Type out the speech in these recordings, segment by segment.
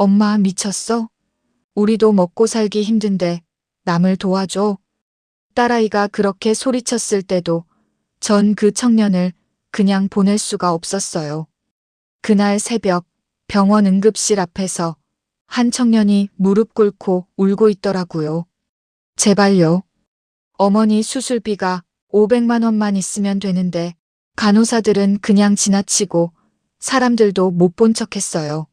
엄마 미쳤어? 우리도 먹고 살기 힘든데 남을 도와줘. 딸아이가 그렇게 소리쳤을 때도 전 그 청년을 그냥 보낼 수가 없었어요. 그날 새벽 병원 응급실 앞에서 한 청년이 무릎 꿇고 울고 있더라고요. 제발요. 어머니 수술비가 500만 원만 있으면 되는데 간호사들은 그냥 지나치고 사람들도 못 본 척 했어요.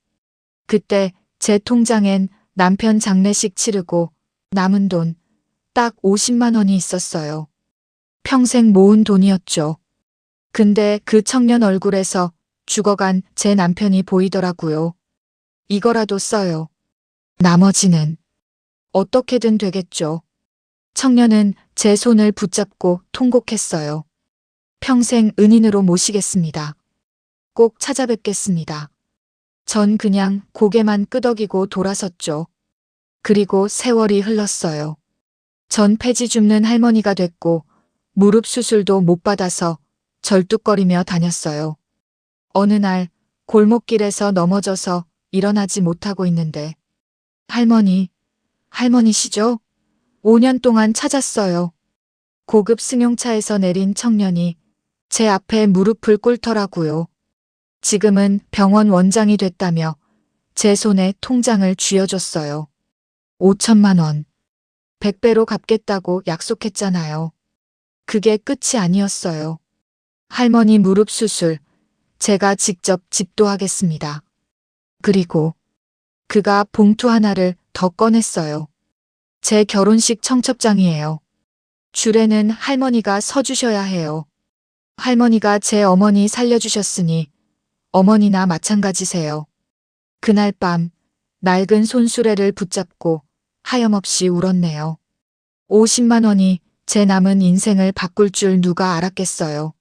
그때 제 통장엔 남편 장례식 치르고 남은 돈 딱 50만 원이 있었어요. 평생 모은 돈이었죠. 근데 그 청년 얼굴에서 죽어간 제 남편이 보이더라고요. 이거라도 써요. 나머지는 어떻게든 되겠죠. 청년은 제 손을 붙잡고 통곡했어요. 평생 은인으로 모시겠습니다. 꼭 찾아뵙겠습니다. 전 그냥 고개만 끄덕이고 돌아섰죠. 그리고 세월이 흘렀어요. 전 폐지 줍는 할머니가 됐고 무릎 수술도 못 받아서 절뚝거리며 다녔어요. 어느 날 골목길에서 넘어져서 일어나지 못하고 있는데 할머니, 할머니시죠? 5년 동안 찾았어요. 고급 승용차에서 내린 청년이 제 앞에 무릎을 꿇더라고요. 지금은 병원 원장이 됐다며 제 손에 통장을 쥐어줬어요. 5천만 원. 100배로 갚겠다고 약속했잖아요. 그게 끝이 아니었어요. 할머니 무릎 수술, 제가 직접 집도하겠습니다. 그리고 그가 봉투 하나를 더 꺼냈어요. 제 결혼식 청첩장이에요. 줄에는 할머니가 서주셔야 해요. 할머니가 제 어머니 살려주셨으니 어머니나 마찬가지세요. 그날 밤 낡은 손수레를 붙잡고 하염없이 울었네요. 50만 원이 제 남은 인생을 바꿀 줄 누가 알았겠어요.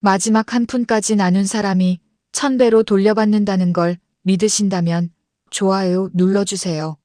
마지막 한 푼까지 나눈 사람이 천 배로 돌려받는다는 걸 믿으신다면 좋아요 눌러주세요.